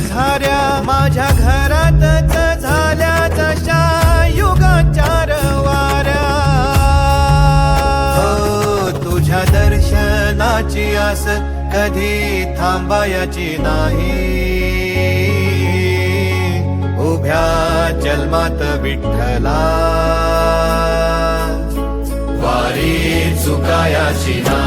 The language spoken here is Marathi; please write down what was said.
झाल्या माझ्या घरातच झाल्या जशा युगाचार वाऱ्या. हो, तुझ्या दर्शनाची आस कधी थांबायची नाही. उभ्या जन्मात विठ्ठला. वारी चुकायाची नाही.